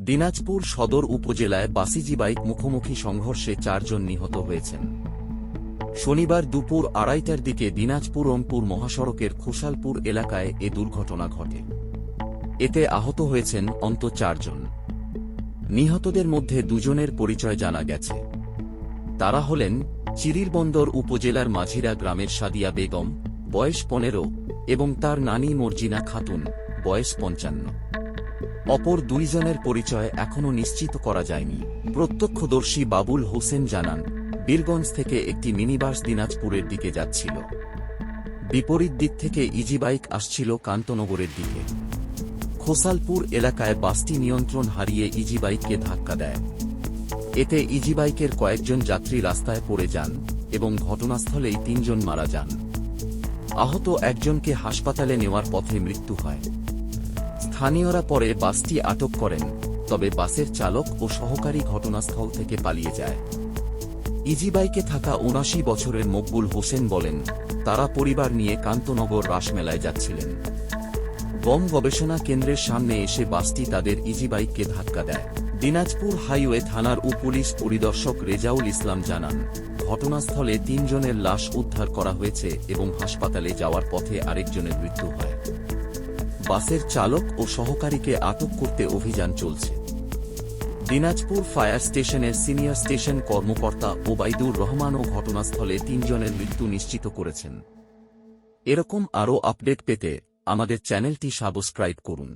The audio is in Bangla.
দিনাজপুর সদর উপজেলায় বাসিজি বাইক মুখোমুখি সংঘর্ষে চারজন নিহত হয়েছেন। শনিবার দুপুর আড়াইটার দিকে দিনাজপুর রংপুর মহাসড়কের খোসালপুর এলাকায় এ দুর্ঘটনা ঘটে। এতে আহত হয়েছেন অন্ত চারজন। নিহতদের মধ্যে দুজনের পরিচয় জানা গেছে। তারা হলেন চিরিরবন্দর উপজেলার মাঝিরা গ্রামের সাদিয়া বেগম, বয়স পনেরো, এবং তার নানি মর্জিনা খাতুন, বয়স পঞ্চান্ন। অপর দুইজনের পরিচয় এখনও নিশ্চিত করা যায়নি। প্রত্যক্ষদর্শী বাবুল হোসেন জানান, বীরগঞ্জ থেকে একটি মিনিবাস দিনাজপুরের দিকে যাচ্ছিল। বিপরীত দিক থেকে ইজি বাইক আসছিল কান্তনগরের দিকে। খোসালপুর এলাকায় বাসটি নিয়ন্ত্রণ হারিয়ে ইজি বাইককে ধাক্কা দেয়। এতে ইজি বাইকের কয়েকজন যাত্রী রাস্তায় পড়ে যান এবং ঘটনাস্থলেই তিনজন মারা যান। আহত একজনকে হাসপাতালে নেওয়ার পথে মৃত্যু হয়। স্থানীয়রা পরে বাসটি আটক করেন, তবে বাসের চালক ও সহকারী ঘটনাস্থল থেকে পালিয়ে যায়। ইজিবাইকে থাকা উনাশি বছরের মকবুল হোসেন বলেন, তারা পরিবার নিয়ে কান্তনগর রাসমেলায় যাচ্ছিলেন। বম গবেষণা কেন্দ্রের সামনে এসে বাসটি তাদের ইজিবাইককে ধাক্কা দেয়। দিনাজপুর হাইওয়ে থানার উপপুলিশ পরিদর্শক রেজাউল ইসলাম জানান, ঘটনাস্থলে তিনজনের লাশ উদ্ধার করা হয়েছে এবং হাসপাতালে যাওয়ার পথে আরেকজনের মৃত্যু হয়। বাসের চালক ও সহকারীকে আটক করতে অভিযান চলছে। দিনাজপুর ফায়ার স্টেশনের সিনিয়র স্টেশন কর্মকর্তা ওবাইদুর রহমানও ঘটনাস্থলে তিনজনের মৃত্যু নিশ্চিত করেছেন। এরকম আরও আপডেট পেতে আমাদের চ্যানেলটি সাবস্ক্রাইব করুন।